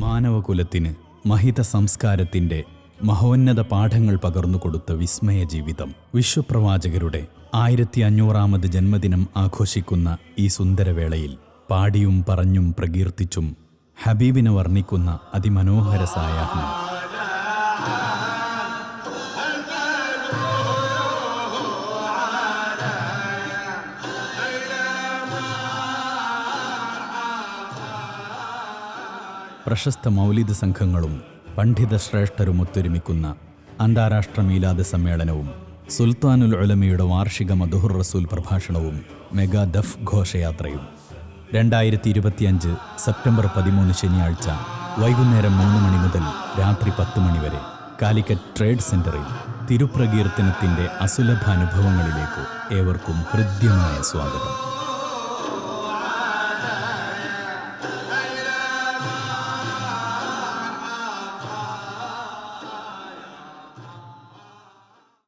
മാനവകുലത്തിന് മഹിത സംസ്കാരത്തിന്റെ മഹോന്നത പാഠങ്ങൾ പകർന്നു കൊടുത്ത വിസ്മയ ജീവിതം. വിശ്വപ്രവാചകരുടെ ആയിരത്തി അഞ്ഞൂറാമത് ജന്മദിനം ആഘോഷിക്കുന്ന ഈ സുന്ദരവേളയിൽ പാടിയും പറഞ്ഞും പ്രകീർത്തിച്ചും ഹബീബിനെ വർണിക്കുന്ന അതിമനോഹര സായാഹ്നം. പ്രശസ്ത മൗലിദ് സംഘങ്ങളും പണ്ഡിത ശ്രേഷ്ഠരും ഒത്തൊരുമിക്കുന്ന അന്താരാഷ്ട്ര മീലാദ് സമ്മേളനവും സുൽത്താനുൽ ഉലമയുടെ വാർഷിക മധുഹുർ റസൂൽ പ്രഭാഷണവും മെഗാ ദഫ് ഘോഷയാത്രയും. രണ്ടായിരത്തി ഇരുപത്തിയഞ്ച് സെപ്റ്റംബർ പതിമൂന്ന് ശനിയാഴ്ച വൈകുന്നേരം മൂന്ന് മണി മുതൽ രാത്രി പത്ത് മണി വരെ കാലിക്കറ്റ് ട്രേഡ് സെന്ററിൽ തിരുപ്രകീർത്തനത്തിന്റെ അസുലഭ അനുഭവങ്ങളിലേക്ക് ഏവർക്കും ഹൃദ്യമായ സ്വാഗതം.